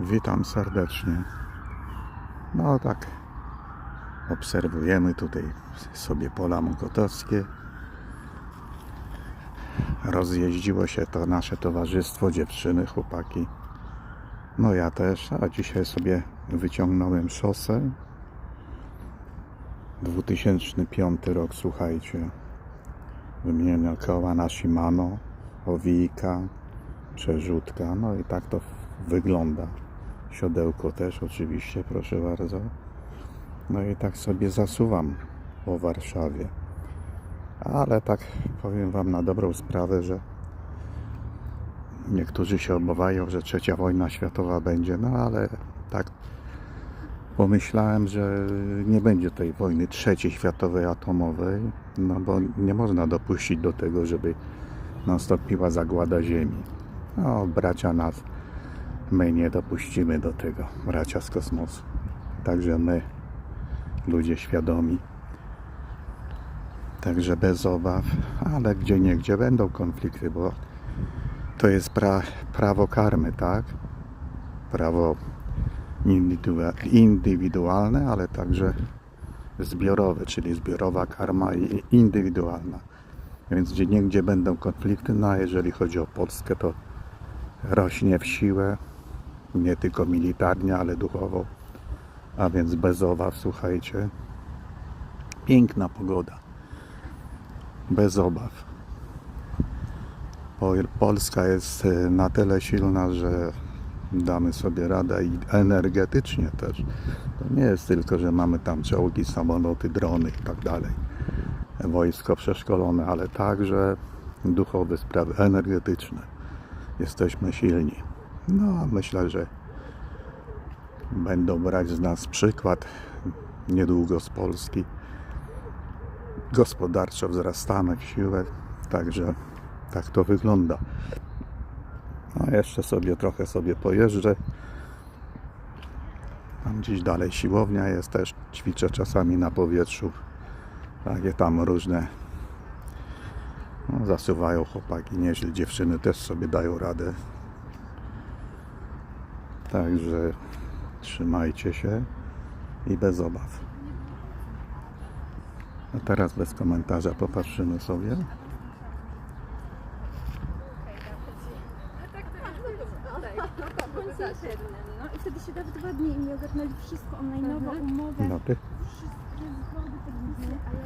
Witam serdecznie. No tak, obserwujemy tutaj sobie pola mokotowskie. Rozjeździło się to nasze towarzystwo, dziewczyny, chłopaki. No ja też, a dzisiaj sobie wyciągnąłem szosę. 2005 rok, słuchajcie. Wymienione koła na Shimano, owijka, przerzutka, no i tak to wygląda. Siodełko też oczywiście, proszę bardzo. No i tak sobie zasuwam po Warszawie. Ale tak powiem Wam na dobrą sprawę, że niektórzy się obawiają, że trzecia wojna światowa będzie, no ale tak pomyślałem, że nie będzie tej wojny trzeciej światowej atomowej, no bo nie można dopuścić do tego, żeby nastąpiła zagłada ziemi. No, bracia nas, my nie dopuścimy do tego, bracia z kosmosu. Także my, ludzie świadomi. Także bez obaw, ale gdzie nie gdzie będą konflikty, bo to jest pra, prawo karmy, tak? Prawo indywidua- indywidualne, ale także zbiorowe, czyli zbiorowa karma i indywidualna. Więc gdzie niegdzie będą konflikty, no a jeżeli chodzi o Polskę, to rośnie w siłę, nie tylko militarnie, ale duchowo, a więc bez obaw, słuchajcie. Piękna pogoda, bez obaw. Po- Polska jest e, na tyle silna, że damy sobie radę i energetycznie też. To nie jest tylko, że mamy tam czołgi, samoloty, drony i tak dalej. Wojsko przeszkolone, ale także duchowe sprawy energetyczne. Jesteśmy silni. No, myślę, że będą brać z nas przykład niedługo z Polski. Gospodarczo wzrastamy w siłę, także tak to wygląda. No jeszcze sobie trochę sobie pojeżdżę. Tam gdzieś dalej siłownia jest też. Ćwiczę czasami na powietrzu. Takie tam różne no, zasuwają chłopaki nieźle. Dziewczyny też sobie dają radę. Także trzymajcie się i bez obaw. A teraz bez komentarza popatrzymy sobie. No i wtedy się da w dwa dni i mi ogarnęli wszystko, online'owa umowa, No ty. wszystkie zgody, podpisy, a ja